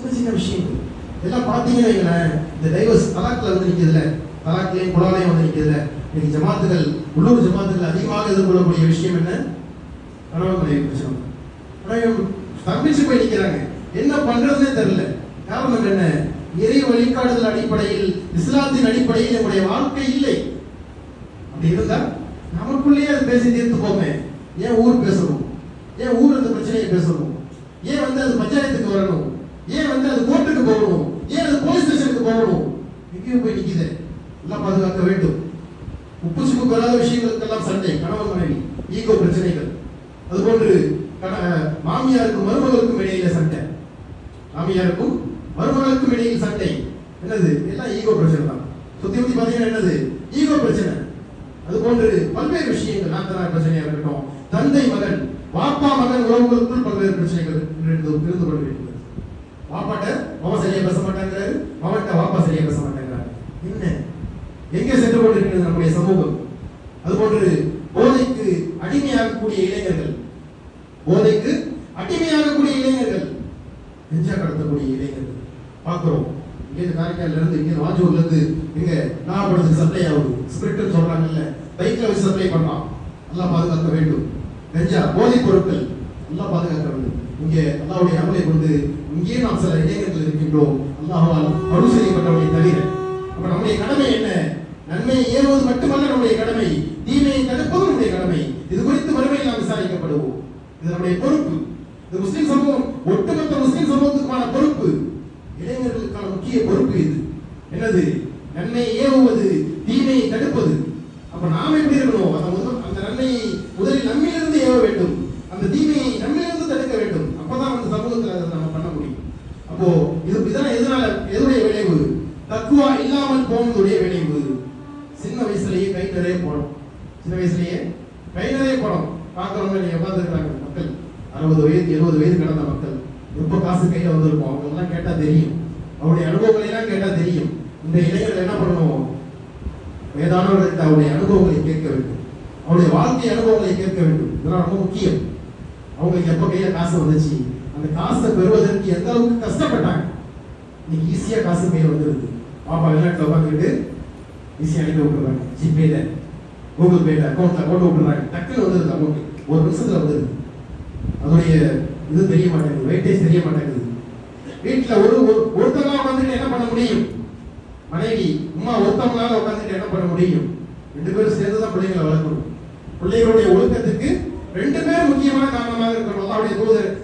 சின்ன சின்ன விஷயங்கள் எல்லாம் பார்த்தீங்கன்னா வைங்களேன், இந்த டைவர்ஸ் தலாக்கில் வந்து நிற்கிறதுல தலாக்லையும் குலாலையும் வந்து நிற்கிறதுல இன்னைக்கு ஜமாத்துகள் உள்ளூர் ஜமாத்துகள் அதிகமாக எதிர்கொள்ளக்கூடிய விஷயம் என்ன? கணவன் மனைவி பிரச்சனை ஆனால் போய் நிற்கிறாங்க என்ன பண்றதுன்னே தெரியல. காரணம் என்ன? இறை வழிகாடுதல் அடிப்படையில் இஸ்லாத்தின் அடிப்படையில் நம்முடைய வாழ்க்கை இல்லை. அப்படி இருந்தா நமக்குள்ளேயே அது பேசி தீர்த்து போமே ஏன் ஊர் பேசணும்? ஏன் ஊர் அந்த பிரச்சனையை பேசணும்? ஏன் வந்து அது பஞ்சாயத்துக்கு வரணும்? ஏன் வந்து அது கோர்ட்டுக்கு போகணும்? ஏன் அது போலீஸ் ஸ்டேஷனுக்கு போகணும்? எங்கேயும் போய் நிக்குது. எல்லாம் பாதுகாக்க வேண்டும். உப்பு சுப்பு பெறாத விஷயங்களுக்கெல்லாம் சண்டை கணவன் மனைவி ஈகோ பிரச்சனைகள். அதுபோன்று மாமியாருக்கும் மருமகளுக்கும் இடையில சண்டை. மாமியாருக்கும் மருமகளுக்கும் இடையில் சண்டை. என்னது? எல்லாம் ஈகோ பிரச்சனை தான். சுத்தி சுத்தி பாத்தீங்கன்னா என்னது? ஈகோ பிரச்சனை. அது போன்று பல்வேறு விஷயங்கள் நாத்தனார் பிரச்சனையாக இருக்கட்டும் தந்தை மகன் வாப்பா மகன் உறவுகளுக்குள் பல்வேறு பிரச்சனைகள் இருந்து கொள்ள வேண்டும் வாப்பாட்ட மாமா சரியா பேச மாட்டாங்கிறாரு. மாவட்ட வாப்பா சரியா பேச மாட்டேங்கிறாரு. என்ன? எங்கே சென்று கொண்டிருக்கிறது நம்முடைய சமூகம்? அதுபோன்று போதைக்கு அடிமையாகக்கூடிய இளைஞர்கள். போதைக்கு அடிமையாகக்கூடிய இளைஞர்கள். நெஞ்சா கடத்தக்கூடிய இளைஞர்கள். பார்க்கிறோம். இங்கே காரைக்கால இருந்து இங்கே வாஞ்சூர்ல இருந்து இங்க நாகப்படத்துக்கு சப்ளை ஆகுது. ஸ்பிரிட்னு சொல்றாங்கல்ல. பைக்ல வச்சு சப்ளை பண்ணலாம். எல்லாம் பாதுகாக்க வேண்டும். கஞ்சா போதைப் பொருட்கள். எல்லாம் பாதுகாக்க வேண்டும். இங்கே அல்லாவுடைய அமலை கொண்டு இங்கே நாம் சில இளைஞர்கள் இருக்கின்றோம் அல்லாஹால் அருள் செய்யப்பட்டவனை தவிர. அப்ப நம்முடைய கடமை என்ன? நன்மையை ஏறுவது மட்டுமல்ல நம்முடைய கடமை. தீமையை தடுப்பது நம்முடைய கடமை. இது குறித்து வறுமையில் நாம் விசாரிக்கப்படுவோம். இது நம்முடைய பொறுப்பு. இது முஸ்லிம் சமூகம் ஒட்டுமொத்த முஸ்லிம் சமூகத்துக்கான பொறுப்பு. இளைஞர்களுக்கான முக்கிய பொறுப்பு இது. என்னது? நன்மையை ஏவுவது தீமையை தடுப்பது. அப்ப நாம் எப்படி இருக்கணும்? அந்த முதல் அந்த நன்மையை முதலில் நம்மிலிருந்து ஏவ வேண்டும். அந்த தீமையை நம்மிலிருந்து தடுக்க வேண்டும். அப்பதான் அந்த சமூகத்தில் அதை நம்ம பண்ண முடியும் அப்போ இது இதெல்லாம் எதனால? எதுடைய விளைவு? தக்குவா இல்லாமல் போனதுடைய விளைவு. சின்ன வயசுலயே கை நிறைய போனோம். சின்ன வயசுலயே கை நிறைய போனோம். பார்க்கறவங்க நீங்க உட்காந்துருக்காங்க மக்கள். அறுபது வயது எழுபது வயது கடந்த மக்கள். ரொம்ப காசு கையில வந்திருப்போம். அவங்க எல்லாம் கேட்டா தெரியும். அவருடைய அனுபவங்களை எல்லாம் கேட்டா தெரியும். இந்த இளைஞர்கள் என்ன பண்ணுவோம்? வேதானவர்கள்ட்ட அவருடைய அனுபவங்களை கேட்க வேண்டும். அவருடைய வாழ்க்கை அனுபவங்களை கேட்க வேண்டும். இதெல்லாம் ரொம்ப முக்கியம். அவங்களுக்கு எப்போ கையில காசு வந்துச்சு? அந்த காசை பெறுவதற்கு எந்த அளவுக்கு கஷ்டப்பட்டாங்க? இன்னைக்கு ஈஸியா காசு மேல வந்துருது. பாப்பா வெளிநாட்டில் உட்காந்துக்கிட்டு ஈஸியாக அனுப்பி விட்டுறாங்க ஜிபேல கூகுள் பேல அக்கௌண்ட்ல போட்டு விட்டுறாங்க. டக்குன்னு வந்துருது அமௌண்ட் ஒரு நிமிஷத்துல வந்துருது. அதோடைய இது தெரிய மாட்டேங்குது. வெயிட்டேஜ் தெரிய மாட்டேங்குது. வீட்டில் ஒரு ஒரு- ஒருத்தவங்க உட்காந்துட்டு என்ன பண்ண முடியும்? மனைவி அம்மா ஒருத்தவங்களால உட்காந்துட்டு என்ன பண்ண முடியும்? ரெண்டு பேரும் சேர்ந்து தான் பிள்ளைங்களை வளர்க்கணும். பிள்ளைகளுடைய ஒழுக்கத்துக்கு ரெண்டு பேரும் முக்கியமான காரணமாக இருக்கணும். அவருடைய தூதர்